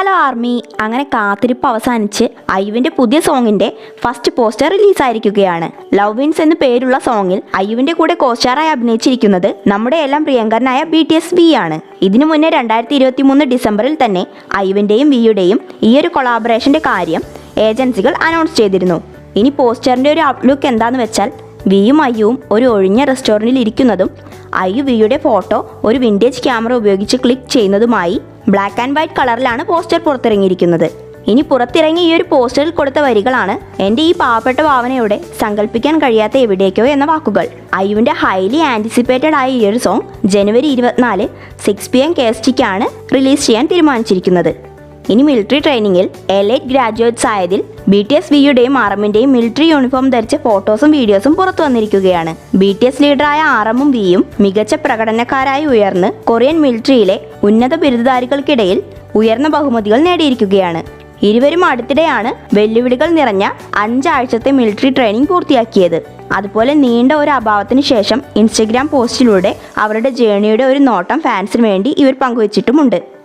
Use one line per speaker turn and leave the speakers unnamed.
Hello army അങ്ങനെ കാത്തിരിപ്പ് അവസാനിച്ച് അയ്യുവിന്റെ പുതിയ സോങ്ങിന്റെ ഫസ്റ്റ് പോസ്റ്റർ റിലീസായിരിക്കുകയാണ് ലവ് വിൻസ് എന്ന് പേരുള്ള സോങ്ങിൽ അയ്യുവിന്റെ കൂടെ കോസ്റ്റാറായി അഭിനയിച്ചിരിക്കുന്നത് നമ്മുടെ എല്ലാം പ്രിയങ്കരനായ ബി ടി എസ് വി ആണ്. ഇതിനു മുന്നേ രണ്ടായിരത്തി ഇരുപത്തി മൂന്ന് ഡിസംബറിൽ തന്നെ അയ്യുവിന്റെയും വിയുടെയും ഈ ഒരു കൊളാബറേഷന്റെ കാര്യം ഏജൻസികൾ അനൗൺസ് ചെയ്തിരുന്നു. ഇനി പോസ്റ്ററിന്റെ ഒരു ഔട്ട്ലുക്ക് എന്താന്ന് വെച്ചാൽ വിയും അയ്യുവും ഒരു ഒഴിഞ്ഞ റെസ്റ്റോറന്റിൽ ഇരിക്കുന്നതും അയ്യു വിയുടെ ഫോട്ടോ ഒരു വിന്റേജ് ക്യാമറ ഉപയോഗിച്ച് ക്ലിക്ക് ചെയ്യുന്നതുമായി ബ്ലാക്ക് ആൻഡ് വൈറ്റ് കളറിലാണ് പോസ്റ്റർ പുറത്തിറങ്ങിയിരിക്കുന്നത്. ഇനി പുറത്തിറങ്ങി ഈ ഒരു പോസ്റ്ററിൽ കൊടുത്ത വരികളാണ് എന്റെ ഈ പാവപ്പെട്ട ഭാവനയോടെ സങ്കല്പിക്കാൻ കഴിയാത്ത എവിടേക്കോ എന്ന വാക്കുകൾ. അയ്യുവിന്റെ ഹൈലി ആന്റിസിപ്പേറ്റഡ് ആയ ഈ ഒരു സോങ് ജനുവരി ഇരുപത്തിനാല് six P M K S ടിക്കാണ് release ചെയ്യാൻ തീരുമാനിച്ചിരിക്കുന്നത്. ഇനി മിലിറ്ററി ട്രെയിനിങ്ങിൽ എലൈറ്റ് ഗ്രാജുവേറ്റ്സ് ആയതിൽ ബി ടി എസ് വിയുടെയും ആർമിന്റെയും മിലിറ്ററി യൂണിഫോം ധരിച്ച ഫോട്ടോസും വീഡിയോസും പുറത്തു വന്നിരിക്കുകയാണ്. ബി ടി എസ് ലീഡറായ ആറമ്മും വിയും മികച്ച പ്രകടനക്കാരായി ഉയർന്ന് കൊറിയൻ മിലിറ്ററിയിലെ ഉന്നത ബിരുദധാരികൾക്കിടയിൽ ഉയർന്ന ബഹുമതികൾ നേടിയിരിക്കുകയാണ്. ഇരുവരും അടുത്തിടെയാണ് വെല്ലുവിളികൾ നിറഞ്ഞ അഞ്ചാഴ്ചത്തെ മിലിറ്ററി ട്രെയിനിങ് പൂർത്തിയാക്കിയത്. അതുപോലെ നീണ്ട ഒരു അഭാവത്തിന് ശേഷം ഇൻസ്റ്റഗ്രാം പോസ്റ്റിലൂടെ അവരുടെ ജേണിയുടെ ഒരു നോട്ടം ഫാൻസിന് വേണ്ടി ഇവർ പങ്കുവച്ചിട്ടുമുണ്ട്.